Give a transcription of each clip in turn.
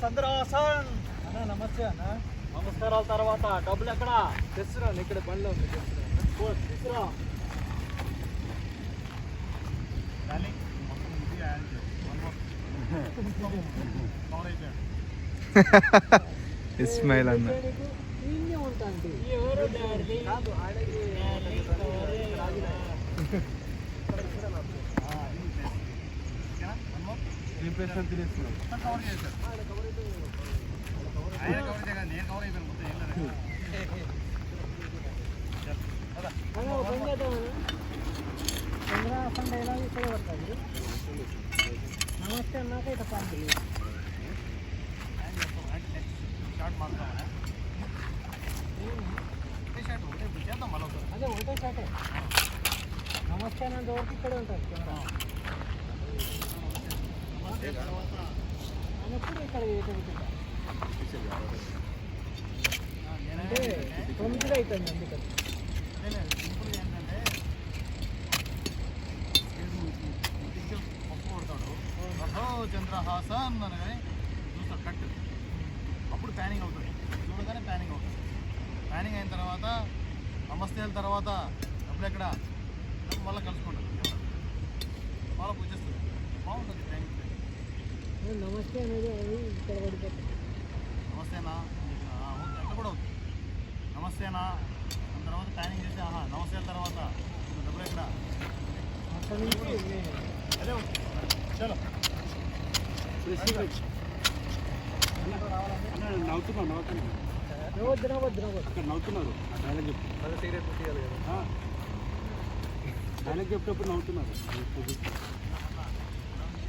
చంద్రహాసన్ అన్న నమస్తే అన్న. నమస్కారాల తర్వాత డబ్బులు ఎక్కడ? తెస్తున్నాను ఇక్కడ బండిలో ఉంది తీసుకురా ఇస్మాయిల్ అన్న. ఎవరు డాడీ? కాదు ఆడకి రీప్లేస్మెంట్ తినేస్తున్నాం చంద్రహాసన్ డైలాగ్ ఇక్కడ పడుతుంది నమస్తే అన్నాక ఇక పంపి అదే ఒకటే షాటే నమస్తే అన్నంత వరకు ఇక్కడ ఉంటుంది అంటే తొమ్మిది అవుతుంది అందుకని చంద్రహాసన్ అనగానే చూస్తాడు కట్ అప్పుడు ప్యానింగ్ అవుతుంది చూడగానే ప్యానింగ్ అవుతుంది ప్యానింగ్ అయిన తర్వాత నమస్తే తర్వాత డబ్బులు ఎక్కడ మళ్ళీ కలుసుకుంటారు మళ్ళీ పూజిస్తుంది నమస్తే అనేది అది ఇక్కడ పడిపోతుంది. నమస్తేనా? అట్లా కూడా అవుతుంది నమస్తేనా? దాని తర్వాత ప్యానింగ్ చేసి ఆహా నమస్తే తర్వాత డబ్బులు ఎక్కడ? అదే ఓకే. చలో. నవ్వద్దు అక్కడ నవ్వుతున్నారు. డైలాగ్ చెప్పు సీరియస్ తీయాలి కదా. డైలాగ్ చెప్పేటప్పుడు నవ్వుతున్నారు.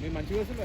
మీరు మంచిగా వస్తుందా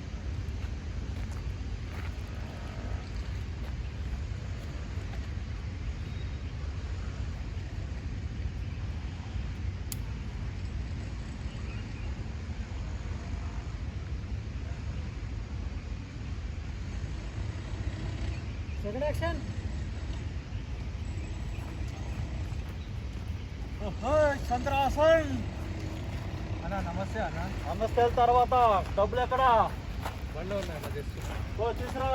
సెకండ్ యాక్షన్ చంద్రాసన్. అన్న నమస్తే అన్న. నమస్తే తర్వాత డబ్బులు ఎక్కడ? బండి ఉన్నాయి ఓ తీసురా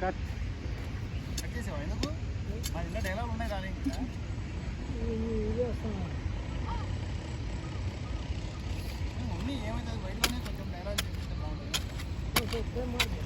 కట్. కట్ చేసావా ఎందుకు? మా ఇంట్లో డైలాగ్ ఉన్నాయి కానీ Good morning.